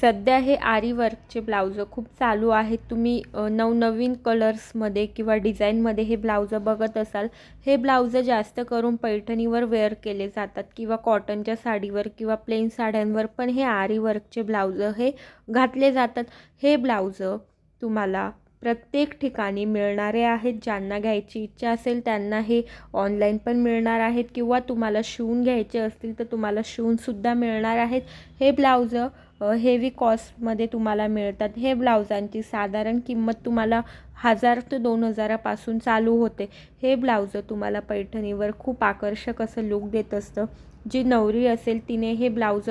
सध्या हे आरी वर्कचे ब्लाउज खूप चालू आहेत. तुम्ही नवनवीन कलर्समध्ये किंवा डिझाईनमध्ये हे ब्लाउज बघत असाल हे ब्लाउज जास्त करून पैठणीवर वेअर केले जातात किंवा कॉटनच्या साडीवर किंवा प्लेन साड्यांवर पण हे आरी वर्कचे ब्लाउज हे घातले जातात. हे ब्लाउज तुम्हाला प्रत्येक ठिकाणी मिळणारे आहेत. ज्यांना घ्यायची इच्छा असेल त्यांना हे ऑनलाईन पण मिळणार आहेत किंवा तुम्हाला शिवून घ्यायचे असतील तर तुम्हाला शिवूनसुद्धा मिळणार आहेत. हे ब्लाउज हेवी कॉस्टमध्ये तुम्हाला मिळतात. हे ब्लाउजांची साधारण किंमत तुम्हाला हजार ते दोन हजारापासून चालू होते. हे ब्लाउज तुम्हाला पैठणीवर खूप आकर्षक असं लुक देत असतं. जी नवरी असेल तिने हे ब्लाउज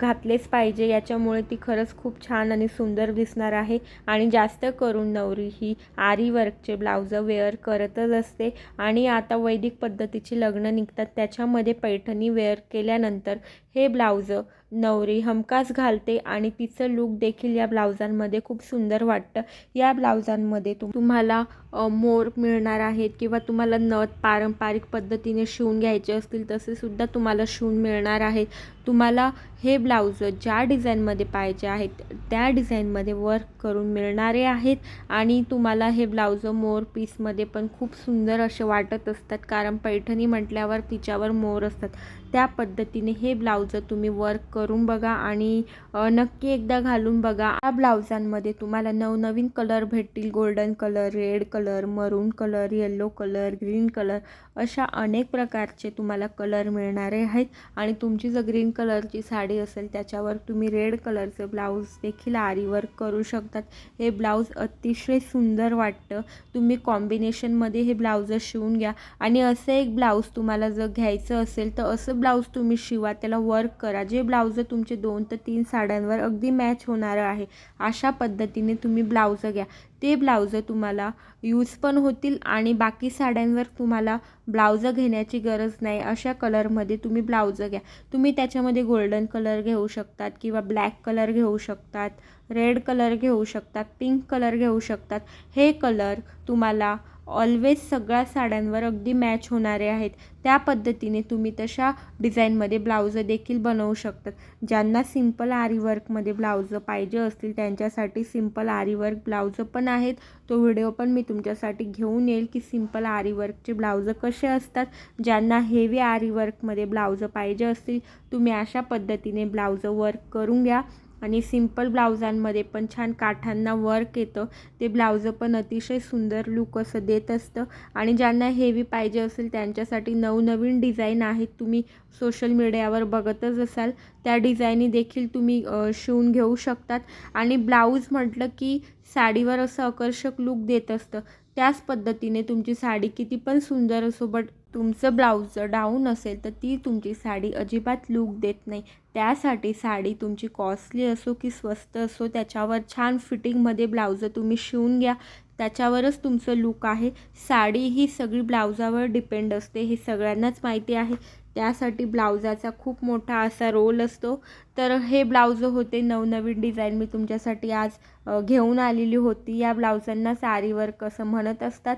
घातलेच पाहिजे. याच्यामुळे ती खरंच खूप छान आणि सुंदर दिसणार आहे. आणि जास्त करून नवरी ही आरी वर्कचे ब्लाउज वेअर करतच असते. आणि आता वैदिक पद्धतीची लग्न निघतात. त्याच्यामध्ये पैठणी वेअर केल्यानंतर हे ब्लाउज नवरी हमखास घालते आणि तिचं लुक देखील या ब्लाउजांमध्ये खूप सुंदर वाटतं. या ब्लाउजांमध्ये तुम तुम्हाला मोर मिळणार आहेत किंवा तुम्हाला नथ पारंपरिक पद्धतीने शिवून घ्यायचे असतील तसेसुद्धा तुम्हाला शिवून मिळणार आहेत. तुम्हाला हे ब्लाउज ज्या डिझाईनमध्ये पाहिजे आहेत त्या डिझाईनमध्ये वर्क करून मिळणारे आहेत आणि तुम्हाला हे ब्लाउज मोर पीसमध्ये पण खूप सुंदर असे वाटत असतात. कारण पैठणी म्हटल्यावर तिच्यावर मोर असतात. त्या पद्धतीने हे ब्लाउज तुम्ही वर्क करून करून बघा आणि नक्की एकदा घालून बघा. या ब्लाउजांमध्ये तुम्हाला नवनवीन कलर भेटतील. Golden colour red colour maroon colour yellow colour green colour अशा अनेक प्रकारचे तुम्हाला कलर मिळणारे आहेत. आणि तुमची जर ग्रीन कलरची साडी असेल त्याच्यावर तुम्ही रेड कलरचं ब्लाऊज देखील आरीवर्क करू शकतात. हे ब्लाऊज अतिशय सुंदर वाटतं. तुम्ही कॉम्बिनेशनमध्ये हे ब्लाऊज शिवून घ्या. आणि असं एक ब्लाऊज तुम्हाला जर घ्यायचं असेल तर असं ब्लाऊज तुम्ही शिवा. त्याला वर्क करा. जे ब्लाऊज तुमचे दोन ते तीन साड्यांवर अगदी मॅच होणारं आहे. अशा पद्धतीने तुम्ही ब्लाउज घ्या. ते ब्लाऊज तुम्हाला यूज पण होतील आणि बाकी साड्यांवर तुम्हाला ब्लाउज घेण्याची गरज नाही. अशा कलरमध्ये तुम्ही ब्लाउज घ्या. तुम्ही त्याच्यामध्ये गोल्डन कलर घेऊ शकतात किंवा ब्लॅक कलर घेऊ शकतात रेड कलर घेऊ शकतात पिंक कलर घेऊ शकतात. हे कलर तुम्हाला ऑलवेज सगळ्या साड्यांवर अगदी मॅच होणारे आहेत. त्या पद्धतीने तुम्ही तशा डिझाईनमध्ये ब्लाऊज देखील बनवू शकतात. ज्यांना सिंपल आरी वर्कमध्ये ब्लाऊज पाहिजे असतील त्यांच्यासाठी सिंपल आरीवर्क ब्लाऊज पण आहेत. तो व्हिडिओ पण मी तुमच्यासाठी घेऊन येईल की सिंपल आरीवर्कचे ब्लाऊज कसे असतात. ज्यांना हेवी आरी वर्कमध्ये ब्लाऊज पाहिजे असतील तुम्ही अशा पद्धतीने ब्लाऊज वर्क करून घ्या. आणि सिंपल ब्लाउजांमध्ये पण छान काठांना वर्क येतं. ते ब्लाउजं पण अतिशय सुंदर लुक असं देत असतं. आणि ज्यांना हेवी पाहिजे असेल त्यांच्यासाठी नवनवीन डिझाईन आहेत. तुम्ही सोशल मीडियावर बघतच असाल. त्या डिझाईनी देखील तुम्ही शिवून घेऊ शकतात. आणि ब्लाऊज म्हटलं की साडीवर असं आकर्षक लुक देत असतं. त्याच पद्धतीने तुमची साडी किती पण सुंदर असो बट तुमचं ब्लाऊज जर डाऊन असेल तर ती तुमची साडी अजिबात लूक देत नाही. त्यासाठी साडी तुमची कॉस्टली असो की स्वस्त असो त्याच्यावर छान फिटिंगमध्ये ब्लाऊज तुम्ही शिवून घ्या. त्याच्यावरच तुमचं लूक आहे. साडी ही सगळी ब्लाऊजावर डिपेंड असते हे सगळ्यांनाच माहिती आहे. त्यासाठी ब्लाऊजाचा खूप मोठा असा रोल असतो. तर हे ब्लाऊज होते नवनवीन डिझाईन. मी तुमच्यासाठी आज घेऊन आलेली होती. या ब्लाउजांना सारी वर्क असं म्हणत असतात.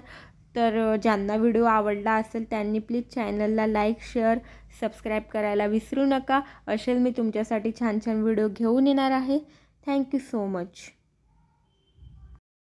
तर ज्यांना व्हिडिओ आवडला असेल त्यांनी प्लीज चॅनलला लाईक शेअर सबस्क्राईब करायला विसरू नका. असेल मी तुमच्यासाठी छान छान व्हिडिओ घेऊन येणार आहे. Thank you so much.